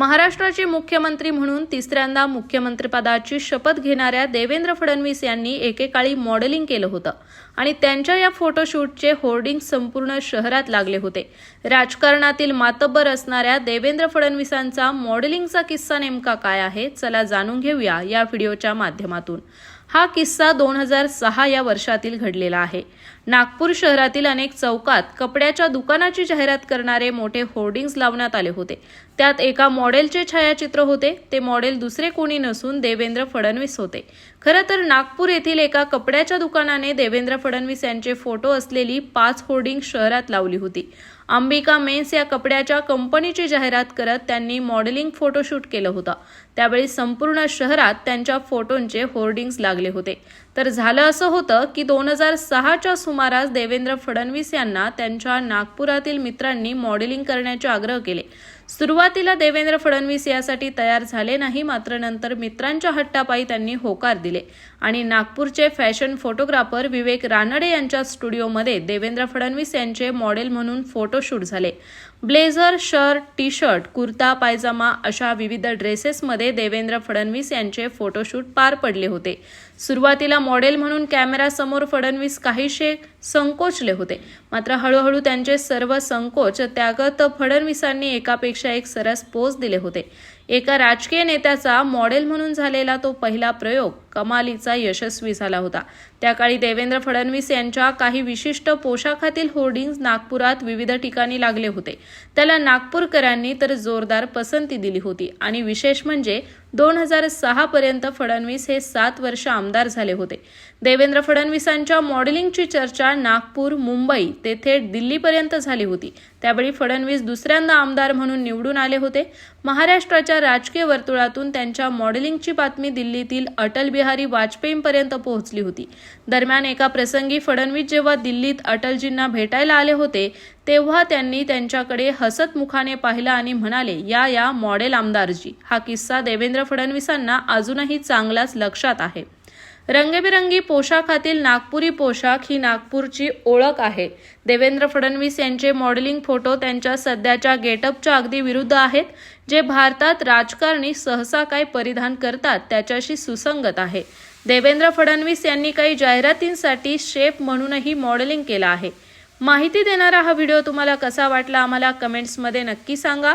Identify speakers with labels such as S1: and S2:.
S1: महाराष्ट्राचे मुख्यमंत्री म्हणून तिसऱ्यांदा मुख्यमंत्रीपदाची शपथ घेणाऱ्या देवेंद्र फडणवीस यांनी एकेकाळी मॉडेलिंग केलं होतं आणि त्यांच्या या फोटोशूटचे होर्डिंग संपूर्ण शहरात लागले होते. राजकारणातील मातब्बर असणाऱ्या देवेंद्र फडणवीसांचा मॉडेलिंगचा किस्सा नेमका काय आहे? चला जाणून घेऊया या व्हिडिओच्या माध्यमातून. हा किस्सा दोन हजार सहा या वर्षातील घडलेला आहे. नागपूर शहरातील अनेक चौकात कपड्याच्या दुकानाची जाहिरात करणारे मोठे होर्डिंग्ज लावण्यात आले होते. त्यात एका मॉडेलचे छायाचित्र होते. ते मॉडेल दुसरे कोणी नसून देवेंद्र फडणवीस होते. खरं तर नागपूर येथील एका कपड्याच्या दुकानाने देवेंद्र फडणवीस यांचे फोटो असलेली पाच होर्डिंग शहरात लावली होती. अंबिका मेन्स या कपड्याच्या कंपनीची जाहिरात करत त्यांनी मॉडेलिंग फोटोशूट केलं होतं. त्यावेळी संपूर्ण शहरात त्यांच्या फोटोंचे होर्डिंग्ज लागले होते. तर झालं असं होतं की दोन हजार सहाच्या सुमारास देवेंद्र फडणवीस यांना त्यांच्या नागपुरातील मित्रांनी मॉडेलिंग करण्याचे आग्रह केले. सुरुवातीला देवेंद्र फडणवीस यासाठी तयार झाले नाही मात्र नंतर मित्रांच्या हट्टापायी त्यांनी होकार दिले. आणि नागपूरचे फॅशन फोटोग्राफर विवेक रानडे यांच्या स्टुडिओमध्ये देवेंद्र फडणवीस यांचे मॉडेल म्हणून फोटोशूट झाले. Blazer shirt T shirt kurta pyjama अशा विविध ड्रेसेसमध्ये देवेंद्र फडणवीस यांचे फोटोशूट पार पडले होते. सुरुवातीला मॉडेल म्हणून कॅमेरासमोर फडणवीस काहीशे संकोचले होते. मात्र हळूहळू त्यांचे सर्व संकोच त्यागत फडणवीसांनी एकापेक्षा एक सरस पोज दिले होते. एका राजकीय नेत्याचा मॉडेल म्हणून झालेला तो पहिला प्रयोग कमालीचा यशस्वी झाला होता. त्या काळी देवेंद्र फडणवीस यांच्या काही विशिष्ट पोशाखातील होर्डिंग्ज नागपुरात विविध ठिकाणी लागले होते. त्याला नागपूरकरांनी तर जोरदार पसंती दिली होती आणि विशेष म्हणजे दोन हजार सहा पर्यंत फडणवीस हे सात वर्ष आमदार झाले होते. देवेंद्र फडणवीसांच्या मॉडेलिंगची चर्चा नागपूर मुंबई ते थेट दिल्लीपर्यंत झाली होती. त्यावेळी फडणवीस दुसऱ्यांदा आमदार म्हणून निवडून आले होते. महाराष्ट्राच्या राजकीय वर्तुळातून त्यांच्या मॉडेलिंगची बातमी दिल्लीतील अटल बिहारी वाजपेयींपर्यंत पोहोचली होती. दरम्यान एका प्रसंगी फडणवीस जेव्हा दिल्लीत अटलजींना भेटायला आले होते तेव्हा त्यांनी त्यांच्याकडे हसत मुखाने पाहिलं आणि म्हणाले या या मॉडेल आमदारजी. हा किस्सा देवेंद्र फडणवीसांना अजूनही चांगलाच लक्षात आहे. रंगेबिरंगी पोशाखातील नागपुरी पोशाख ही नागपूरची ओळख आहे. देवेंद्र फडणवीस यांचे मॉडेलिंग फोटो त्यांच्या सध्याच्या गेटअपच्या अगदी विरुद्ध आहेत जे भारतात राजकारणी सहसा काय परिधान करतात त्याच्याशी सुसंगत आहे. देवेंद्र फडणवीस यांनी काही जाहिरातींसाठी शेप म्हणूनही मॉडेलिंग केलं आहे. माहिती देणारा हा व्हिडिओ तुम्हाला कसा वाटला आम्हाला कमेंट्समध्ये नक्की सांगा.